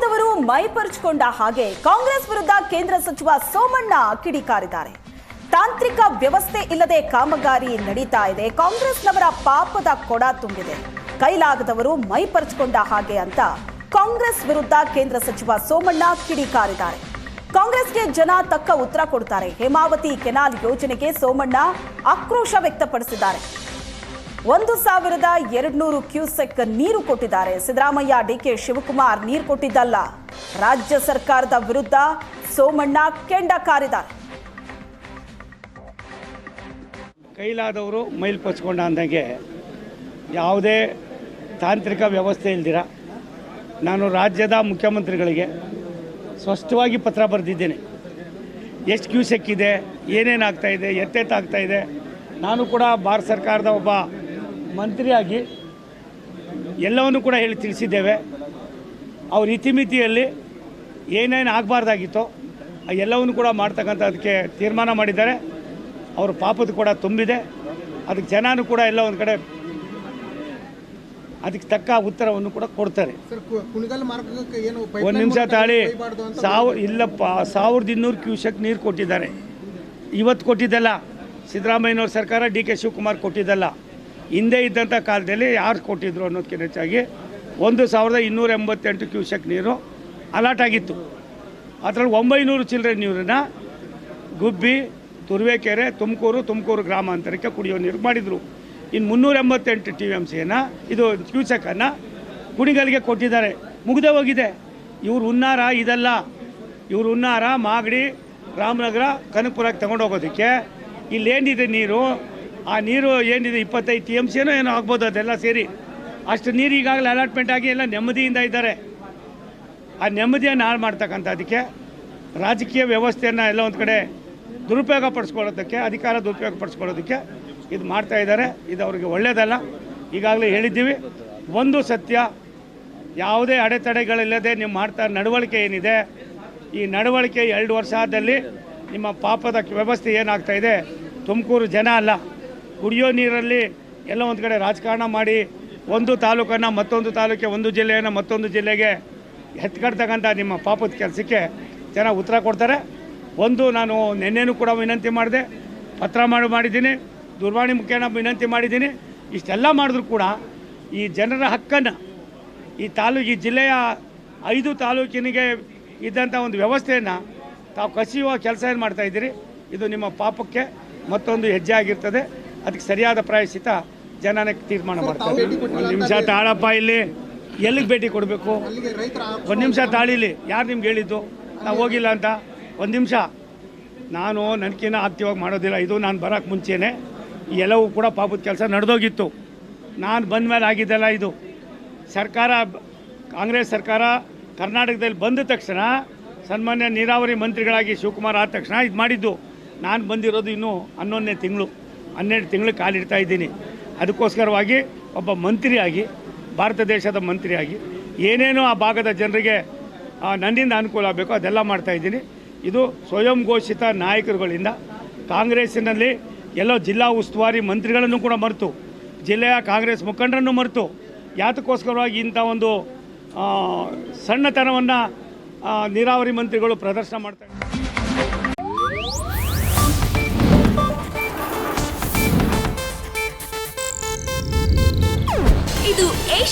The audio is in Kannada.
ಕೈಲಾಗದವರು ಮೈಪರಿಚಿಕೊಂಡ ಹಾಗೆ ಕಾಂಗ್ರೆಸ್ ವಿರುದ್ಧ ಕೇಂದ್ರ ಸಚಿವ ಸೋಮಣ್ಣ ಕಿಡಿಕಾರಿದ್ದಾರೆ ತಾಂತ್ರಿಕ ವ್ಯವಸ್ಥೆ ಇಲ್ಲದೆ ಕಾಮಗಾರಿ ನಡೀತಾ ಇದೆ. ಕಾಂಗ್ರೆಸ್ನವರ ಪಾಪದ ಕೊಡ ತುಂಬಿದೆ. ಕೈಲಾಗದವರು ಮೈಪರಿಚಿಕೊಂಡ ಹಾಗೆ ಅಂತ ಕಾಂಗ್ರೆಸ್ ವಿರುದ್ಧ ಕೇಂದ್ರ ಸಚಿವ ಸೋಮಣ್ಣ ಕಿಡಿಕಾರಿದ್ದಾರೆ ಕಾಂಗ್ರೆಸ್ಗೆ ಜನ ತಕ್ಕ ಉತ್ತರ ಕೊಡ್ತಾರೆ. ಹೇಮಾವತಿ ಕೆನಾಲ್ ಯೋಜನೆಗೆ ಸೋಮಣ್ಣ ಆಕ್ರೋಶ ವ್ಯಕ್ತಪಡಿಸಿದ್ದಾರೆ. ಒಂದು ಸಾವಿರದ ಎರಡ್ನೂರು ಕ್ಯೂಸೆಕ್ ನೀರು ಕೊಟ್ಟಿದ್ದಾರೆ. ಸಿದ್ದರಾಮಯ್ಯ, ಡಿಕೆ ಶಿವಕುಮಾರ್ ನೀರು ಕೊಟ್ಟಿದ್ದಲ್ಲ. ರಾಜ್ಯ ಸರ್ಕಾರದ ವಿರುದ್ಧ ಸೋಮಣ್ಣ ಕೆಂಡ ಕಾರಿದ್ದಾರೆ. ಕೈಲಾದವರು ಮೈಲ್ ಪಚ್ಕೊಂಡ ಅಂದಂಗೆ ಯಾವುದೇ ತಾಂತ್ರಿಕ ವ್ಯವಸ್ಥೆ ಇಲ್ದಿರ. ನಾನು ರಾಜ್ಯದ ಮುಖ್ಯಮಂತ್ರಿಗಳಿಗೆ ಸ್ಪಷ್ಟವಾಗಿ ಪತ್ರ ಬರೆದಿದ್ದೇನೆ. ಎಷ್ಟು ಕ್ಯೂಸೆಕ್ ಇದೆ ಏನೇನು ಎತ್ತೆತ್ತಾಗ್ತಾಯಿದೆ ನಾನು ಕೂಡ ಭಾರತ ಸರ್ಕಾರದ ಒಬ್ಬ ಮಂತ್ರಿಯಾಗಿ ಎಲ್ಲವನ್ನು ಕೂಡ ಹೇಳಿ ತಿಳಿಸಿದ್ದೇವೆ. ಅವ್ರ ಇತಿಮಿತಿಯಲ್ಲಿ ಏನೇನು ಆಗಬಾರ್ದಾಗಿತ್ತೋ ಎಲ್ಲವನ್ನು ಕೂಡ ಮಾಡ್ತಕ್ಕಂಥ ಅದಕ್ಕೆ ತೀರ್ಮಾನ ಮಾಡಿದ್ದಾರೆ. ಅವ್ರ ಪಾಪದ ಕೂಡ ತುಂಬಿದೆ. ಅದಕ್ಕೆ ಜನನೂ ಕೂಡ ಎಲ್ಲ ಒಂದು ಕಡೆ ಅದಕ್ಕೆ ತಕ್ಕ ಉತ್ತರವನ್ನು ಕೂಡ ಕೊಡ್ತಾರೆ. ಒಂದು ನಿಮಿಷ ತಾಳಿ ಸಾವಿರ ಇಲ್ಲಪ್ಪ ಸಾವಿರದ ಇನ್ನೂರು ಕ್ಯೂಸೆಕ್ ನೀರು ಕೊಟ್ಟಿದ್ದಾರೆ. ಇವತ್ತು ಕೊಟ್ಟಿದ್ದಲ್ಲ ಸಿದ್ದರಾಮಯ್ಯನವ್ರ ಸರ್ಕಾರ ಡಿ ಕೆ ಶಿವಕುಮಾರ್ ಕೊಟ್ಟಿದ್ದಲ್ಲ. ಹಿಂದೆ ಇದ್ದಂಥ ಕಾಲದಲ್ಲಿ ಯಾರು ಕೊಟ್ಟಿದ್ರು ಅನ್ನೋದಕ್ಕಿಂತ ಹೆಚ್ಚಾಗಿ ಒಂದು ಸಾವಿರದ ಇನ್ನೂರ ಎಂಬತ್ತೆಂಟು ಕ್ಯೂಸೆಕ್ ನೀರು ಅಲಾಟ್ ಆಗಿತ್ತು. ಅದರಲ್ಲಿ ಒಂಬೈನೂರು ಚಿಲ್ಲರೆ ನೀರನ್ನು ಗುಬ್ಬಿ, ತುರುವೇಕೆರೆ, ತುಮಕೂರು ತುಮಕೂರು ಗ್ರಾಮಾಂತರಕ್ಕೆ ಕುಡಿಯೋ ನೀರು ಮಾಡಿದರು. ಇನ್ನು ಮುನ್ನೂರ ಎಂಬತ್ತೆಂಟು ಟಿ ಎಂ ಸಿಯನ್ನು, ಇದು ಕ್ಯೂಸೆಕನ್ನು ಕುಣಿಗಲ್ಗೆ ಕೊಟ್ಟಿದ್ದಾರೆ. ಮುಗ್ದೇ ಹೋಗಿದೆ. ಇವ್ರು ಹುನ್ನಾರ, ಇದಲ್ಲ. ಇವ್ರು ಹುನ್ನಾರ, ಮಾಗಡಿ, ರಾಮನಗರ, ಕನಕಪುರಕ್ಕೆ ತಗೊಂಡು ಹೋಗೋದಕ್ಕೆ ಇಲ್ಲೇನಿದೆ ನೀರು? ಆ ನೀರು ಏನಿದೆ, ಇಪ್ಪತ್ತೈದು ಟಿ ಎಂ ಏನೋ ಆಗ್ಬೋದು, ಅದೆಲ್ಲ ಸೇರಿ. ಅಷ್ಟು ನೀರು ಈಗಾಗಲೇ ಅಲಾಟ್ಮೆಂಟ್ ಆಗಿ ಎಲ್ಲ ನೆಮ್ಮದಿಯಿಂದ ಇದ್ದಾರೆ. ಆ ನೆಮ್ಮದಿಯನ್ನು ಹಾಳು ಮಾಡ್ತಕ್ಕಂಥದ್ದಕ್ಕೆ ರಾಜಕೀಯ ವ್ಯವಸ್ಥೆಯನ್ನು ಎಲ್ಲ ಒಂದು ಕಡೆ ದುರುಪಯೋಗ ಪಡಿಸ್ಕೊಳ್ಳೋದಕ್ಕೆ, ಅಧಿಕಾರ ದುರುಪಯೋಗ ಪಡಿಸ್ಕೊಳ್ಳೋದಕ್ಕೆ ಇದು ಮಾಡ್ತಾ ಇದ್ದಾರೆ. ಇದು ಅವರಿಗೆ ಒಳ್ಳೆಯದಲ್ಲ ಈಗಾಗಲೇ ಹೇಳಿದ್ದೀವಿ, ಒಂದು ಸತ್ಯ, ಯಾವುದೇ ಅಡೆತಡೆಗಳಿಲ್ಲದೆ ನೀವು ಮಾಡ್ತಾ ನಡವಳಿಕೆ ಏನಿದೆ, ಈ ನಡವಳಿಕೆ ಎರಡು ವರ್ಷ ಆದಲ್ಲಿ ನಿಮ್ಮ ಪಾಪದ ವ್ಯವಸ್ಥೆ ಏನಾಗ್ತಾ ಇದೆ? ತುಮಕೂರು ಜನ ಅಲ್ಲ. ಕುಡಿಯೋ ನೀರಲ್ಲಿ ಎಲ್ಲ ಒಂದು ಕಡೆ ರಾಜಕಾರಣ ಮಾಡಿ ಒಂದು ತಾಲೂಕನ್ನು ಮತ್ತೊಂದು ತಾಲೂಕಿಗೆ ಒಂದು ಜಿಲ್ಲೆಯನ್ನು ಮತ್ತೊಂದು ಜಿಲ್ಲೆಗೆ ಎತ್ಕಡ್ತಕ್ಕಂಥ ನಿಮ್ಮ ಪಾಪದ ಕೆಲಸಕ್ಕೆ ಜನ ಉತ್ತರ ಕೊಡ್ತಾರೆ. ಒಂದು ನಾನು ನಿನ್ನೆನೂ ಕೂಡ ವಿನಂತಿ ಮಾಡಿದೆ. ಪತ್ರ ಮಾಡಿ ಮಾಡಿದ್ದೀನಿ. ದೂರವಾಣಿ ಮುಖೇನ ವಿನಂತಿ ಮಾಡಿದ್ದೀನಿ. ಇಷ್ಟೆಲ್ಲ ಮಾಡಿದ್ರು ಕೂಡ ಈ ಜನರ ಹಕ್ಕನ್ನು ಈ ತಾಲೂಕು ಈ ಜಿಲ್ಲೆಯ ಐದು ತಾಲೂಕಿನಿಗೆ ಇದ್ದಂಥ ಒಂದು ವ್ಯವಸ್ಥೆಯನ್ನು ತಾವು ಕಸಿಯುವ ಕೆಲಸ ಏನು ಮಾಡ್ತಾ ಇದ್ದೀರಿ? ಇದು ನಿಮ್ಮ ಪಾಪಕ್ಕೆ ಮತ್ತೊಂದು ಹೆಜ್ಜೆ ಆಗಿರ್ತದೆ. ಅದಕ್ಕೆ ಸರಿಯಾದ ಪ್ರಾಯಶಿತ ಜನನಕ್ಕೆ ತೀರ್ಮಾನ ಮಾಡ್ತಾರೆ. ಒಂದು ನಿಮಿಷ ತಾಳಪ್ಪ ಇಲ್ಲಿ ಎಲ್ಲಿಗೆ ಭೇಟಿ ಕೊಡಬೇಕು? ಒಂದು ನಿಮಿಷ ತಾಳಿಲಿ ಯಾರು ನಿಮ್ಗೆ ಹೇಳಿದ್ದು? ನಾವು ಹೋಗಿಲ್ಲ ಅಂತ. ಒಂದು ನಿಮಿಷ. ನಾನು ನನಗಿನ್ನ ಆಕ್ಟಿವಾಗಿ ಮಾಡೋದಿಲ್ಲ. ಇದು ನಾನು ಬರೋಕ್ಕೆ ಮುಂಚೆನೇ. ಎಲ್ಲವೂ ಕೂಡ ಪಾಪದ ಕೆಲಸ ನಡೆದೋಗಿತ್ತು. ನಾನು ಬಂದ ಮೇಲೆ ಆಗಿದ್ದಲ್ಲ ಇದು. ಸರ್ಕಾರ ಕಾಂಗ್ರೆಸ್ ಸರ್ಕಾರ ಕರ್ನಾಟಕದಲ್ಲಿ ಬಂದ ತಕ್ಷಣ ಸನ್ಮಾನ್ಯ ನೀರಾವರಿ ಮಂತ್ರಿಗಳಾಗಿ ಶಿವಕುಮಾರ್ ಆದ ತಕ್ಷಣ ಇದು ಮಾಡಿದ್ದು. ನಾನು ಬಂದಿರೋದು ಇನ್ನೂ ಹನ್ನೊಂದನೇ ತಿಂಗಳು. ಹನ್ನೆರಡು ತಿಂಗಳು ಕಾಲಿಡ್ತಾ ಇದ್ದೀನಿ. ಅದಕ್ಕೋಸ್ಕರವಾಗಿ ಒಬ್ಬ ಮಂತ್ರಿಯಾಗಿ, ಭಾರತ ದೇಶದ ಮಂತ್ರಿಯಾಗಿ ಏನೇನೋ ಆ ಭಾಗದ ಜನರಿಗೆ ನನ್ನಿಂದ ಅನುಕೂಲ ಆಗಬೇಕು ಅದೆಲ್ಲ ಮಾಡ್ತಾ ಇದ್ದೀನಿ. ಇದು ಸ್ವಯಂ ಘೋಷಿತ ನಾಯಕರುಗಳಿಂದ ಕಾಂಗ್ರೆಸ್ಸಿನಲ್ಲಿ ಎಲ್ಲೋ ಜಿಲ್ಲಾ ಉಸ್ತುವಾರಿ ಮಂತ್ರಿಗಳನ್ನು ಕೂಡ ಮರೆತು, ಜಿಲ್ಲೆಯ ಕಾಂಗ್ರೆಸ್ ಮುಖಂಡರನ್ನು ಮರೆತು, ಯಾತಕ್ಕೋಸ್ಕರವಾಗಿ ಇಂಥ ಒಂದು ಸಣ್ಣತನವನ್ನು ನೀರಾವರಿ ಮಂತ್ರಿಗಳು ಪ್ರದರ್ಶನ ಮಾಡ್ತಾ